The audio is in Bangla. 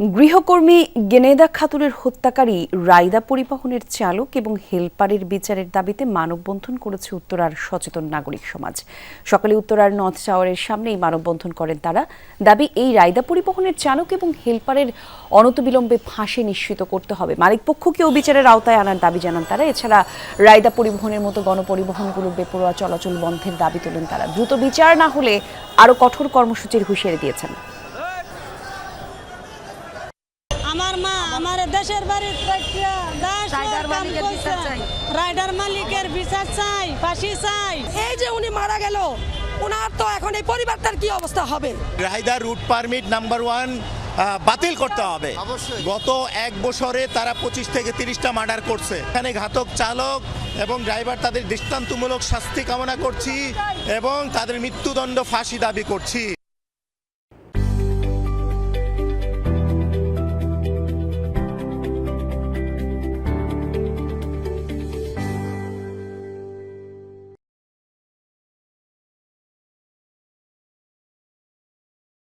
গৃহকর্মী গেনেদা খাতুনের হত্যাকারী রায়দা পরিবহনের চালক এবং হেলপারের বিচারের দাবিতে মানববন্ধন করেছে উত্তরার সচেতন নাগরিক সমাজ। সকালে উত্তরার নর্থ টাওয়ারের সামনেই মানববন্ধন করেন তারা। দাবি, এই রায়দা পরিবহনের চালক এবং হেলপারের অনতবিলম্বে ফাঁসি নিশ্চিত করতে হবে। মালিকপক্ষকেও বিচারের আওতায় আনার দাবি জানান তারা। এছাড়া রায়দা পরিবহনের মতো গণপরিবহনগুলোর বেপরোয়া চলাচল বন্ধের দাবি তোলেন তারা। দ্রুত বিচার না হলে আরও কঠোর কর্মসূচির হুঁশিয়ারি দিয়েছেন। আমার মা আমার দেশের বাড়ির রাইডার মালিকের। বিচার চাই। রাইডার ফাঁসি চাই। এই যে উনি মারা গেল ওনার তো এখন এই পরিবারটার কি অবস্থা হবে? Rahida route permit number one বাতিল করতে হবে। গত এক বছরে তারা পঁচিশ থেকে তিরিশটা মার্ডার করছে। এখানে ঘাতক চালক এবং ড্রাইভার তাদের দৃষ্টান্তমূলক শাস্তি কামনা করছি এবং তাদের মৃত্যুদণ্ড ফাঁসি দাবি করছি।